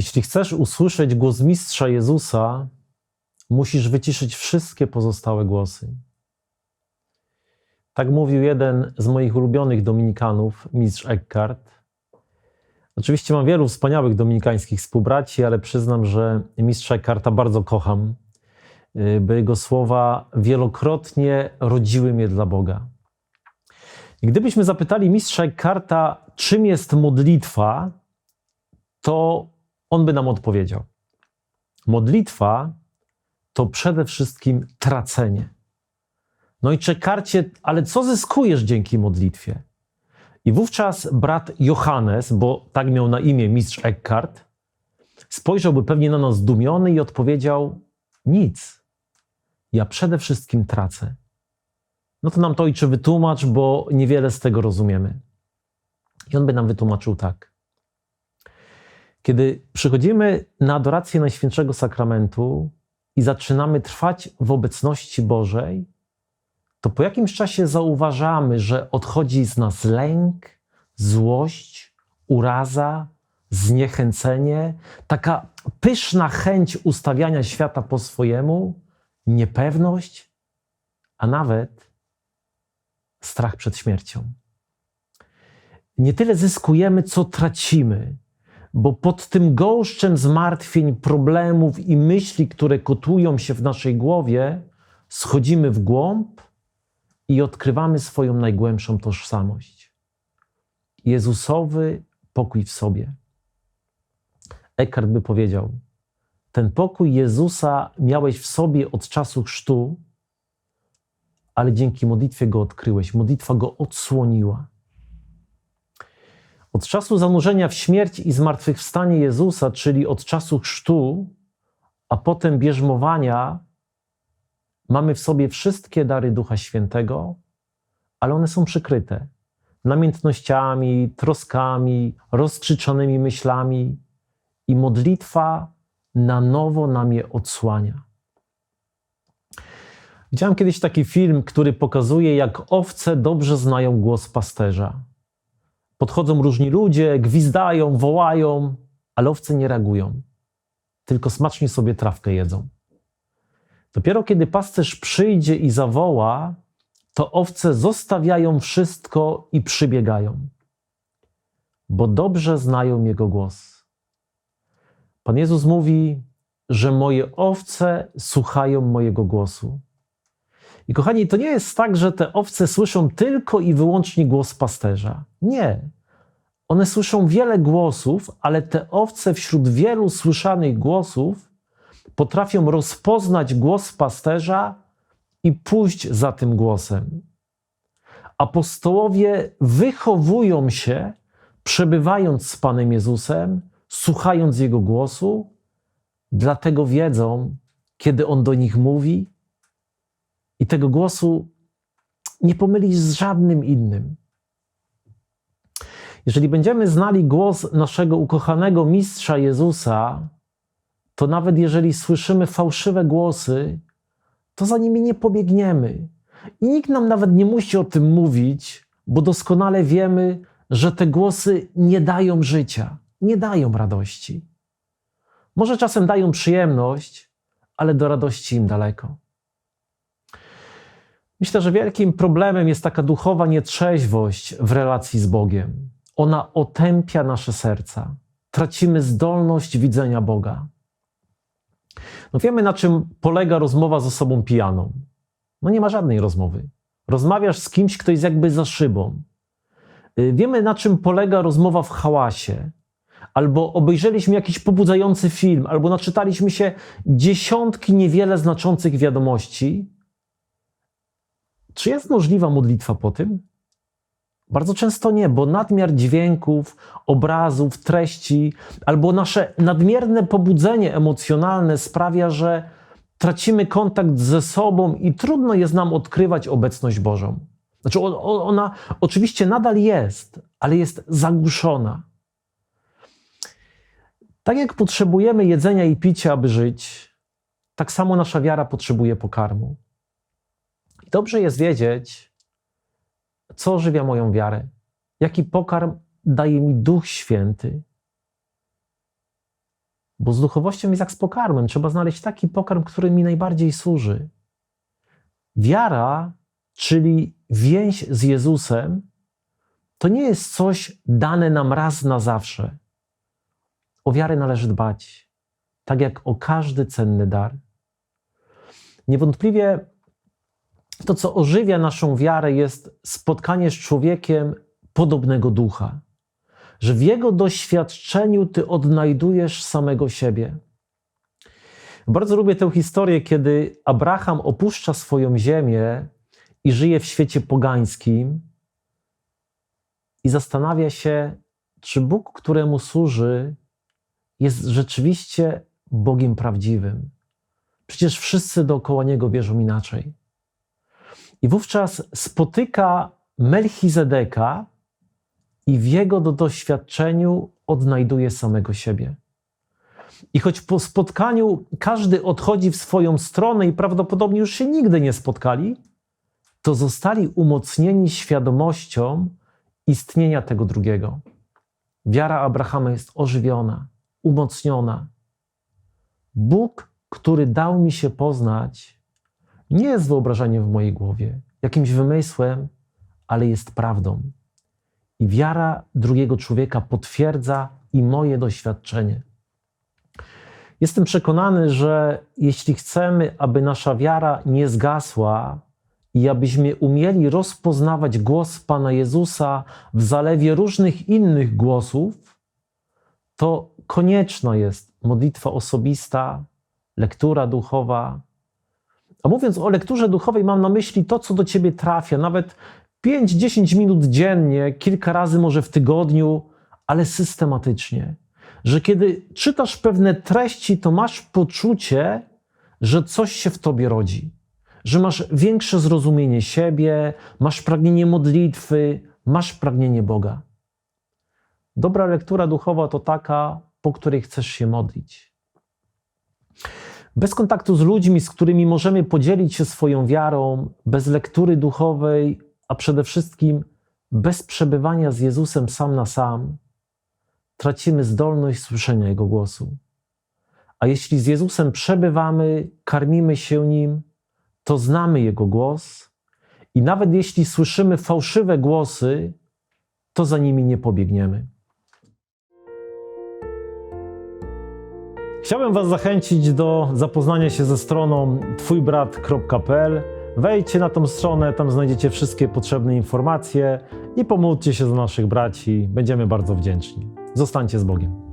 Jeśli chcesz usłyszeć głos Mistrza Jezusa, musisz wyciszyć wszystkie pozostałe głosy. Tak mówił jeden z moich ulubionych dominikanów, mistrz Eckhart. Oczywiście mam wielu wspaniałych dominikańskich współbraci, ale przyznam, że mistrza Eckharta bardzo kocham, y, bo jego słowa wielokrotnie rodziły mnie dla Boga. I gdybyśmy zapytali mistrza Eckharta, czym jest modlitwa, to on by nam odpowiedział. Modlitwa to przede wszystkim tracenie. No i czekarcie, ale co zyskujesz dzięki modlitwie? I wówczas brat Johannes, bo tak miał na imię mistrz Eckhart, spojrzałby pewnie na nas zdumiony i odpowiedział: Nic. Ja przede wszystkim tracę. No to nam to ojcze wytłumacz, bo niewiele z tego rozumiemy. I on by nam wytłumaczył tak. Kiedy przychodzimy na adorację Najświętszego Sakramentu i zaczynamy trwać w obecności Bożej, to po jakimś czasie zauważamy, że odchodzi z nas lęk, złość, uraza, zniechęcenie, taka pyszna chęć ustawiania świata po swojemu, niepewność, a nawet strach przed śmiercią. Nie tyle zyskujemy, co tracimy, bo pod tym gąszczem zmartwień, problemów i myśli, które kotują się w naszej głowie, schodzimy w głąb i odkrywamy swoją najgłębszą tożsamość. Jezusowy pokój w sobie. Eckhart by powiedział: Ten pokój Jezusa miałeś w sobie od czasu chrztu, ale dzięki modlitwie go odkryłeś. Modlitwa go odsłoniła. Od czasu zanurzenia w śmierć i zmartwychwstanie Jezusa, czyli od czasu chrztu, a potem bierzmowania, mamy w sobie wszystkie dary Ducha Świętego, ale one są przykryte namiętnościami, troskami, rozkrzyczonymi myślami i modlitwa na nowo nam je odsłania. Widziałem kiedyś taki film, który pokazuje, jak owce dobrze znają głos pasterza. Podchodzą różni ludzie, gwizdają, wołają, ale owce nie reagują, tylko smacznie sobie trawkę jedzą. Dopiero kiedy pasterz przyjdzie i zawoła, to owce zostawiają wszystko i przybiegają, bo dobrze znają jego głos. Pan Jezus mówi, że moje owce słuchają mojego głosu. I kochani, to nie jest tak, że te owce słyszą tylko i wyłącznie głos pasterza. Nie. One słyszą wiele głosów, ale te owce wśród wielu słyszanych głosów potrafią rozpoznać głos pasterza i pójść za tym głosem. Apostołowie wychowują się, przebywając z Panem Jezusem, słuchając Jego głosu, dlatego wiedzą, kiedy On do nich mówi, i tego głosu nie pomylić z żadnym innym. Jeżeli będziemy znali głos naszego ukochanego mistrza Jezusa, to nawet jeżeli słyszymy fałszywe głosy, to za nimi nie pobiegniemy. I nikt nam nawet nie musi o tym mówić, bo doskonale wiemy, że te głosy nie dają życia, nie dają radości. Może czasem dają przyjemność, ale do radości im daleko. Myślę, że wielkim problemem jest taka duchowa nietrzeźwość w relacji z Bogiem. Ona otępia nasze serca. Tracimy zdolność widzenia Boga. No wiemy, na czym polega rozmowa z osobą pijaną. No nie ma żadnej rozmowy. Rozmawiasz z kimś, kto jest jakby za szybą. Y, wiemy, na czym polega rozmowa w hałasie. Albo obejrzeliśmy jakiś pobudzający film, albo naczytaliśmy się dziesiątki niewiele znaczących wiadomości. Czy jest możliwa modlitwa po tym? Bardzo często nie, bo nadmiar dźwięków, obrazów, treści albo nasze nadmierne pobudzenie emocjonalne sprawia, że tracimy kontakt ze sobą i trudno jest nam odkrywać obecność Bożą. Znaczy, ona oczywiście nadal jest, ale jest zagłuszona. Tak jak potrzebujemy jedzenia i picia, aby żyć, tak samo nasza wiara potrzebuje pokarmu. Dobrze jest wiedzieć, co ożywia moją wiarę? Jaki pokarm daje mi Duch Święty? Bo z duchowością jest jak z pokarmem. Trzeba znaleźć taki pokarm, który mi najbardziej służy. Wiara, czyli więź z Jezusem, to nie jest coś dane nam raz na zawsze. O wiarę należy dbać, tak jak o każdy cenny dar. Niewątpliwie to, co ożywia naszą wiarę, jest spotkanie z człowiekiem podobnego ducha, że w jego doświadczeniu ty odnajdujesz samego siebie. Bardzo lubię tę historię, kiedy Abraham opuszcza swoją ziemię i żyje w świecie pogańskim i zastanawia się, czy Bóg, któremu służy, jest rzeczywiście Bogiem prawdziwym. Przecież wszyscy dookoła niego wierzą inaczej. I wówczas spotyka Melchizedeka i w jego do doświadczeniu odnajduje samego siebie. I choć po spotkaniu każdy odchodzi w swoją stronę i prawdopodobnie już się nigdy nie spotkali, to zostali umocnieni świadomością istnienia tego drugiego. Wiara Abrahama jest ożywiona, umocniona. Bóg, który dał mi się poznać, nie jest wyobrażeniem w mojej głowie, jakimś wymysłem, ale jest prawdą. I wiara drugiego człowieka potwierdza i moje doświadczenie. Jestem przekonany, że jeśli chcemy, aby nasza wiara nie zgasła i abyśmy umieli rozpoznawać głos Pana Jezusa w zalewie różnych innych głosów, to konieczna jest modlitwa osobista, lektura duchowa. A mówiąc o lekturze duchowej, mam na myśli to, co do ciebie trafia, nawet 5-10 minut dziennie, kilka razy może w tygodniu, ale systematycznie. Że kiedy czytasz pewne treści, to masz poczucie, że coś się w tobie rodzi, że masz większe zrozumienie siebie, masz pragnienie modlitwy, masz pragnienie Boga. Dobra lektura duchowa to taka, po której chcesz się modlić. Bez kontaktu z ludźmi, z którymi możemy podzielić się swoją wiarą, bez lektury duchowej, a przede wszystkim bez przebywania z Jezusem sam na sam, tracimy zdolność słyszenia Jego głosu. A jeśli z Jezusem przebywamy, karmimy się Nim, to znamy Jego głos i nawet jeśli słyszymy fałszywe głosy, to za nimi nie pobiegniemy. Chciałbym Was zachęcić do zapoznania się ze stroną twójbrat.pl. Wejdźcie na tą stronę, tam znajdziecie wszystkie potrzebne informacje i pomódlcie się za naszych braci. Będziemy bardzo wdzięczni. Zostańcie z Bogiem.